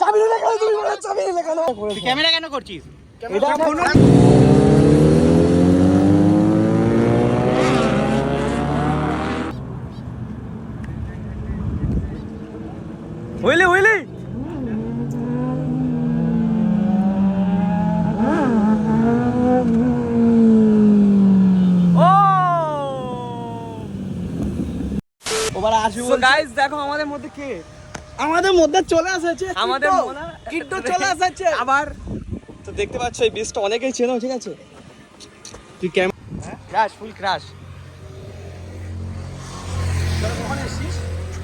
চাবি কেন করছিস এটা আমার হইলি হইলি ও ওবার আসবি গাইস দেখো আমাদের মধ্যে কে? আমাদের মধ্যে চলে আসছে আমাদের কিট্টু। চলে আসছে আবার। তো দেখতে পাচ্ছ এই বীজটা অনেকেই চেনো ঠিক আছে? তুই কেমন ক্রাশ ফুল ক্রাশ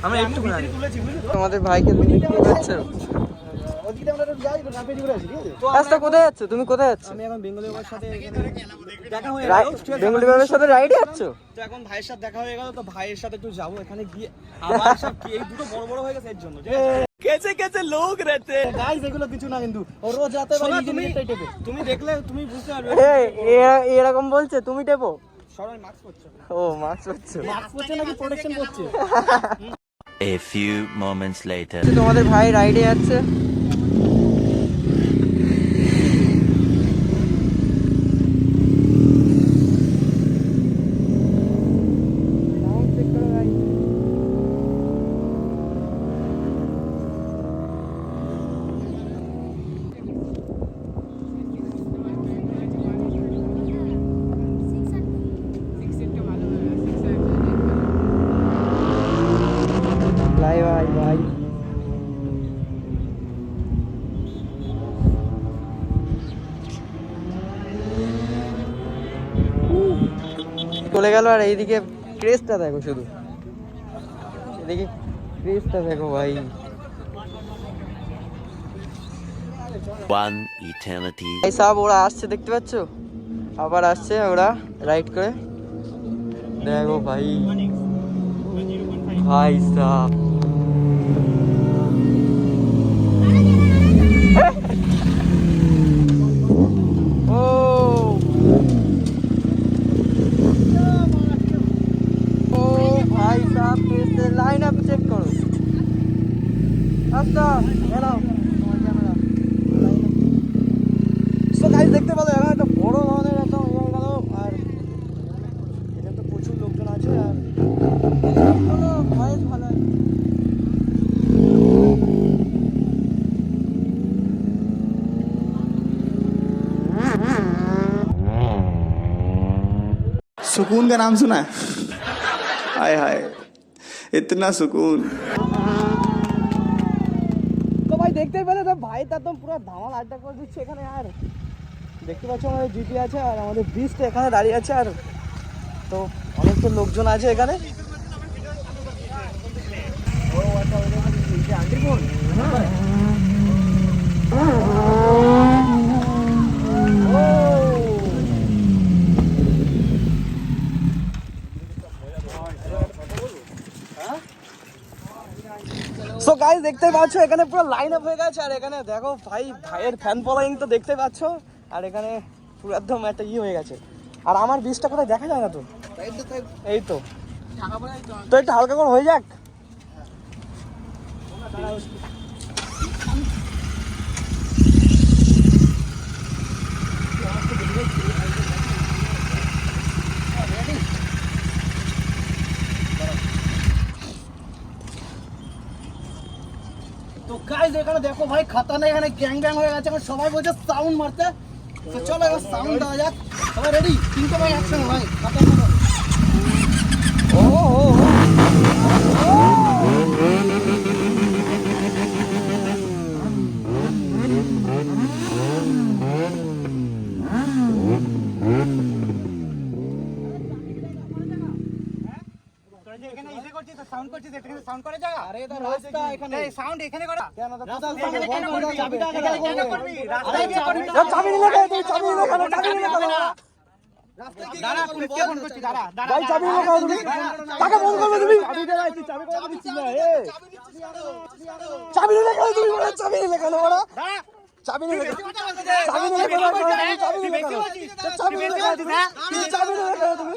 আমরা একটু তোমাদের ভাইকে দেখতে পাচ্ছ? রাস্তা কোথায় যাচ্ছ? তুমি কোথায় যাচ্ছ? আমি এখন বেঙ্গলি বাবার সাথে দেখা হয়ে গেল বেঙ্গলি বাবার সাথে রাইডে যাচ্ছ? তো এখন ভাইয়ের সাথে দেখা হয়ে গেল তো ভাইয়ের সাথে একটু যাব এখানে গিয়ে আমার সব এই দুটো বড় বড় হয়ে গেছে এর জন্য কেছে কেছে লোক রেতে। গাইস এগুলো কিছু না কিন্তু ও রোজ তুমি তুমি দেখলে তুমি বুঝতে পারবে। এরকম বলছে তুমি টেপো? সবাই মাস্ক পরছো। ও মাস্ক পরছো। মাস্ক করছে নাকি প্রোটেকশন করছে A few moments later. তোমাদের ভাই রাইডে যাচ্ছে। চলে গেল আর এইদিকে ক্রেসটা দেখো শুধু। এদিকে ক্রেসটা দেখো ভাই। One eternity. এই সব ওরা আসছে দেখতে পাচ্ছ? আবার আসছে ওরা রাইড করে। দেখো ভাই। ভাই সাহ ও ও ভাই সাহ পেছে লাইন আপ চেক করো আচ্ছা এনাও তোমার ক্যামেরা সো গাইস দেখতে পেলো এখানে একটা বড় ধরনের একটা ইয়ে হয়ে গেল আর এখানে তো প্রচুর লোকজন আছে আর ভালো ভয়েস ভালো আছে सुकून का नाम सुना है हाय हाय इतना सुकून তো ভাই দেখতেই পেলে তো ভাই তো একদম পুরো ধামাল আড্ডা করে দিচ্ছে এখানে আর দেখতে পাচ্ছ আমাদের জিপি আছে আর আমাদের ব্রিজটা এখানে দাঁড়িয়ে আছে আর তো অনেক তো লোকজন আছে এখানে ও আচ্ছা সো গাইস দেখতে পাচ্ছ, এখানে পুরো লাইন আপ হয়ে গেছে, আর এখানে দেখো ভাই, ভাইয়ের ফ্যান ফলোয়িং তো দেখতে পাচ্ছ, আর এখানে পুরো একদম একটা ই হয়ে গেছে। আর আমার বীজটা কোথায় দেখা যায় না তো? এই তো। তো একটু হালকা করে হয়ে যাক। তো গাইস এখানে দেখো ভাই, খাতা নাই, এখানে গ্যাং গ্যাং হয়ে গেছে, এখন সবাই বলছে সাউন্ড মারতে। তো চলো এবার সাউন্ড দেওয়া যাক। সবাই রেডি তিনটে ভাই একসঙ্গে, ভাই, খাতা খাতা ও ও ও। এখানে সাউন্ড করে জায়গা আরে এটা রাস্তা এখানে সাউন্ড এখানে করা কেন তো কোথাও এখানে কেন করে করবি? চাবিটা এখানে কেন কেন করবি? রাস্তায় গিয়ে করবি। চাবি নিলে কেন? তুই চাবি নিলে কেন? চাবি নিলে কেন? দাঁড়া পুলিশ কে ফোন করছিস দাঁড়া দাঁড়া ভাই চাবি নিলে কেন তুমি? কাকে ফোন করবে তুমি? চাবি দে ভাই, তুই চাবি করে দিচ্ছিস না, এ। চাবি নিলে কেন তুমি চাবি নিলে কেন ওরা? চাবি নিয়ে চাবি নিয়ে রেখে চাবি নিয়ে চাবি নিয়ে তুমি তুমি চাবি নিয়ে রেখে তুমি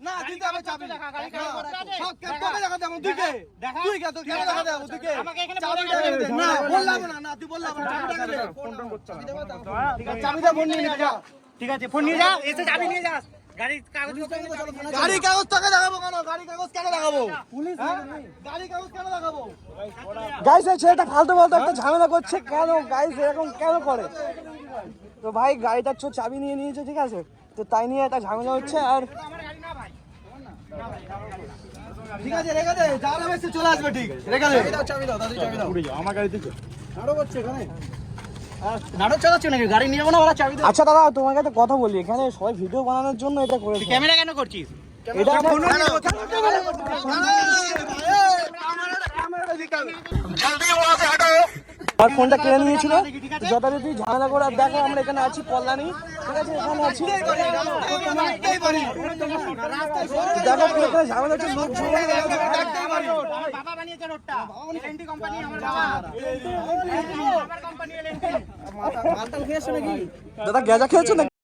না দিতে হবে চাবি। সব দেখাতে তুই কে? তুই কে? তোর কেন দেখাতে হবে, তুই কে? চাবিটা দে। না, বললাম না, না, তুই বললাম না, চাবিটা এনে দে। চাবিটা ফোন নিয়ে যা। ঠিক আছে ফোন নিয়ে যা এসে চাবি নিয়ে যাস গাড়ির কাগজ গাড়ি কাগজ তোকে দেখাবো কেন? গাড়ি কাগজ কেন দেখাবো? পুলিশ গাড়ি কাগজ কেন দেখাবো? গাইস এই ছেলেটা ফালতু ফালতু একটা ঝামেলা করছে। কেন গাইস এরকম কেন করে? তো ভাই গাড়িটার ছো চাবি নিয়ে নিয়েছে ঠিক আছে? তো তাই নিয়ে একটা ঝামেলা হচ্ছে আর ঠিক আছে রেখে দে যার নামে সে চলে আসবে ঠিক। রেখে দে। চাবি দাও দাদু চাবি দাও। আমার গাড়িতে নাড়ো করছে এখানে। নাটক চালাচ্ছ নাকি? গাড়ি নিয়ে যাব না ওরা চাবি আচ্ছা দাদা তোমাকে একটা কথা বলি। এখানে সবাই ভিডিও বানানোর জন্য এটা করেছে। ক্যামেরা কেন করছিস? এটা আর ফোনটা কেড়ে নিয়েছিল? যথারীতি ঝামেলা করে দেখো, আমরা এখানে আছি, কল্যাণী। দাদা, গেজা খেয়েছো না